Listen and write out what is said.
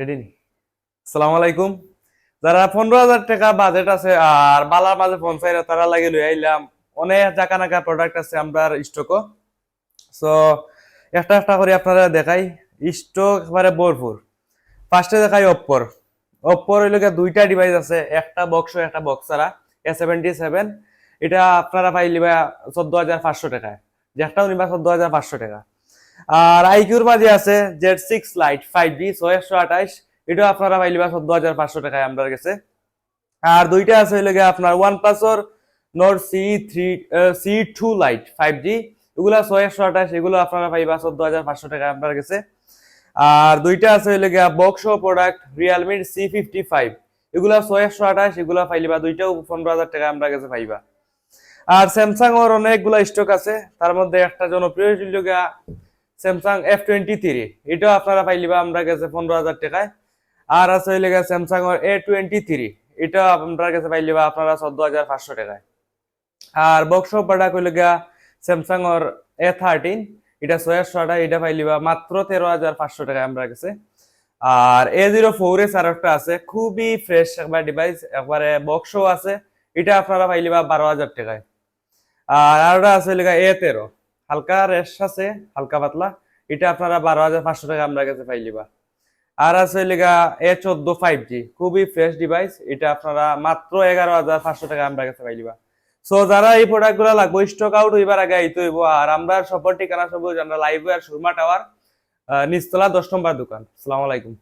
Ready আসসালামু আলাইকুম। যারা পনেরো হাজার টাকা বাজেট আছে আর বালার মাঝে ফোন তারা লাগে লই আইলাম। অনেক জাকা নাকা প্রোডাক্ট আছে আমরা স্টকও সো একটা একটা করে আপনারা দেখাই। স্টক একেবারে ভরপুর। ফার্স্টে দেখাই অপ্পোর অপ্পোর গিয়ে দুইটা ডিভাইস আছে। একটা বক্স একটা বক্স ছাড়া। এ সেভেন্টি সেভেন এটা আপনারা পাইলিবা চোদ্দ হাজার পাঁচশো টাকায়। যেটাও নিবা চোদ্দ হাজার পাঁচশো টাকা। আর আইকিউর মাঝে আছে Z six lite five G ছয়শো আঠাইশ এটাও আপনারা পাইলে পাইলিবা চোদ্দ হাজার পাঁচশো টাকায় আপনার কাছে আর দুইটা আছে হইলে গিয়ে আপনার one প্লাসর note C three C two lite five G এগুলা ছয়শো আঠাশ, এগুলো আপনারা পাইবা চোদ্দ হাজার পাঁচশো টাকায় আপনার কাছে আর দুইটা আছে হইলে গিয়া বক্সো প্রোডাক্ট রিয়েলমির সি ফিফটি ফাইভ এগুলা ছয়শো আঠাশ, এগুলা পাইলিবা দুইটাও পনেরো হাজার টাকা আপনার কাছে পাইবা। আর স্যামসাং ওর অনেকগুলা স্টক আছে। তার মধ্যে একটা জনপ্রিয় হইল গিয়া স্যামসাং এফ টোয়েন্টি থ্রি এটাও আপনারা পাইলিবা আমরা গেছে পনেরো হাজার টাকায়। আর আছে হইলে গিয়া স্যামসাং এ টোয়েন্টি থ্রি এটাও আপনার কাছে পাইলিবা আপনারা চোদ্দ হাজার পাঁচশো টাকায়। আর বক্স প্রোডাক্ট হইলে গিয়া স্যামসাং এ থার্টিন এটা ছয়শো আঠাশ এটা পাইলিবা মাত্র তেরো হাজার পাঁচশো টাকায় আমরা কাছে। আর এ জিরো ফোর এস আর একটা আছে, খুবই ফ্রেশ একবার ডিভাইস একবারে বক্সও আছে, এটা আপনারা পাইলিবা বারো হাজার টাকায়। আর আরোটা আছে লেখা এ তেরো হালকা রেশ আছে, হালকা পাতলা। এটা আপনারা বারো হাজার পাঁচশো টাকা আমরা কাছে পাইলিবা আর আছে লেখা এ চোদ্দ ফাইভ জি খুবই ফ্রেশ ডিভাইস এটা আপনারা মাত্র এগারো হাজার পাঁচশো টাকা আমরা কাছে পাইলিবা সো যারা এই প্রোডাক্টগুলা লাগবে স্টক আউট হইবার আগে আইতে হইব। আর আমরা সবার ঠিকানা সব আমরা লাইভ আর সুরমা টাওয়ার নিচতলা দশ নম্বর দোকান। আসসালামু আলাইকুম।